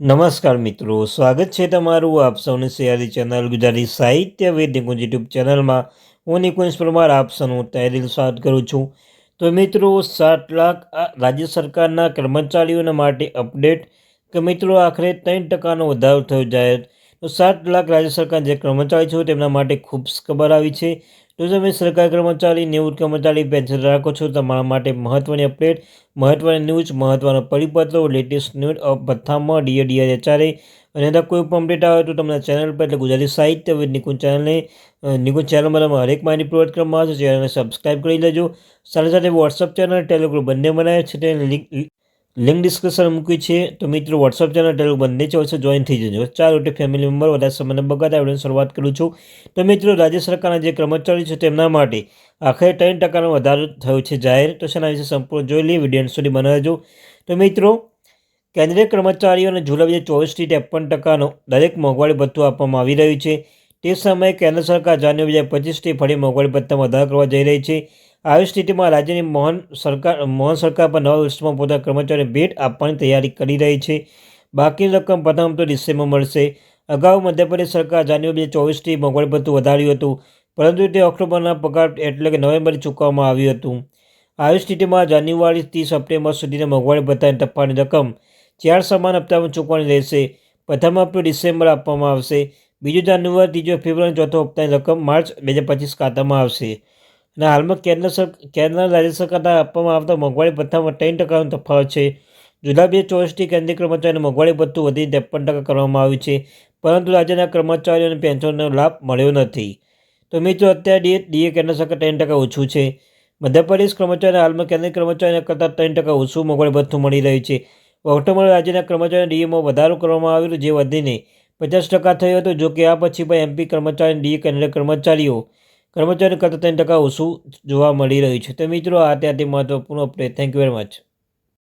નમસ્કાર મિત્રો, સ્વાગત છે તમારું આપ સૌની સિયારી ચેનલ ગુજરાતી સાહિત્ય વેદ નિકુંજ યુટ્યુબ ચેનલમાં. હું નિકુંજ પરમાર, આપ સૌનું તહેદિલ સ્વાગત કરું છું. તો મિત્રો, સાત લાખ રાજ્ય સરકારના કર્મચારીઓના માટે અપડેટ. કે મિત્રો, આખરે ત્રણ ટકાનો વધારો થયો જાહેર. તો સાત લાખ રાજ્ય સરકાર જે કર્મચારી છે, તેમના માટે ખૂબ ખબર આવી છે. તો તમે સરકારી કર્મચારી, નેવું કર્મચારી પેન્શન રાખો છો. તમારા માટે મહત્ત્વની અપડેટ મહત્ત્વની ન્યૂઝ મહત્ત્વના પરિપત્રો, લેટેસ્ટ ન્યૂઝ ભથ્થામાં ડીએ ડીઆર એચઆરએ અને અંદર કોઈ પણ અપડેટ આવે તો તમને ચેનલ પર, એટલે ગુજરાતી સાહિત્ય વિદ નિકુંજ ચેનલને નિકુંજ ચેનલમાં તમે હરેક માહિતી પ્રોવાઈડ કરવામાં આવશે ચેનલને સબસ્ક્રાઈબ કરી લેજો. સાથે સાથે વોટ્સઅપ ચેનલ ટેલિગ્રુપ બંને બનાવે છે. તે લિંક લિંક ડિસ્કશન મૂકી છે. તો મિત્રો વોટ્સઅપ ચેનલ ટેલિગ્રામ બંને અવશ્ય જોઈન થઈ જજો. ચાલો તે ફેમિલી મેમ્બર વધારે સમયને બગાડતા વિડીયોની શરૂઆત કરું છું. તો મિત્રો, રાજ્ય સરકારના જે કર્મચારી છે, તેમના માટે આખરે ત્રણ ટકાનો વધારો થયો છે જાહેર. તો શેના વિશે સંપૂર્ણ જોઈ લઈએ વીડિયો સુધી બનાવજો તો મિત્રો, કેન્દ્રીય કર્મચારીઓને જુલાઈ બે ચોવીસથી ત્રેપન ટકાનો દરેક મોંઘવારી ભથ્થું આપવામાં આવી રહ્યું છે. તે સમયે કેન્દ્ર સરકાર જાન્યુઆરી બે પચીસથી ફરી મોંઘવારી ભથ્થામાં વધારો કરવા જઈ રહી છે. આવી સ્થિતિમાં રાજ્યની મોહન સરકાર મોહન સરકાર પર નવા વર્ષમાં પોતાના કર્મચારીઓને ભેટ આપવાની તૈયારી કરી રહી છે. બાકી રકમ પ્રથમ તો ડિસેમ્બર મળશે. અગાઉ મધ્યપ્રદેશ સરકાર જાન્યુઆરી બે ચોવીસથી મોંઘવારી ભથ્થું વધાર્યું હતું, પરંતુ તે ઓક્ટોબરના પગાર એટલે કે નવેમ્બરે ચૂકવવામાં આવ્યું હતું. આવી સ્થિતિમાં જાન્યુઆરી ત્રીસ સપ્ટેમ્બર સુધીના મોંઘવારી ભથ્થાની ટપ્પાની રકમ ચાર સમાન હપ્તામાં ચૂકવાની રહેશે. પ્રથમ હપ્તો ડિસેમ્બર આપવામાં આવશે. બીજો જાન્યુઆરી, ત્રીજો ફેબ્રુઆરી ચોથો હપ્તાની રકમ માર્ચ બે હજાર પચીસ ખાતામાં આવશે. અને હાલમાં કેન્દ્ર સરકાર કેન્દ્ર રાજ્ય સરકારના આપવામાં આવતા મોંઘવારી ભથ્થામાં ત્રણ ટકાનો તફાવત છે. જુદા બે ચોવીસથી કેન્દ્રીય કર્મચારીને મોંઘવારી ભથ્થું વધી ત્રેપન ટકા કરવામાં આવ્યું છે, પરંતુ રાજ્યના કર્મચારીઓને પેન્શનનો લાભ મળ્યો નથી. તો મિત્રો, અત્યારે ડીએ ડીએ કેન્દ્ર સરકાર ત્રણ ટકા ઓછું છે. મધ્યપ્રદેશ કર્મચારીને હાલમાં કેન્દ્રીય કર્મચારીને કરતાં ત્રણ ટકા ઓછું મોંઘવારી ભથ્થું મળી રહ્યું છે. ઓક્ટોબર રાજ્યના કર્મચારીના ડીએમાં વધારો કરવામાં આવ્યો જે વધીને પચાસ ટકા થયો હતો. જો કે આ પછી પણ એમપી કર્મચારી ડીએ કેન્દ્રીય કર્મચારીઓ કર્મચારીઓ કરતાં ત્રણ ટકા ઓછું જોવા મળી રહ્યું છે. તો મિત્રો, આ ત્યાંથી મહત્વપૂર્ણ update thank you very much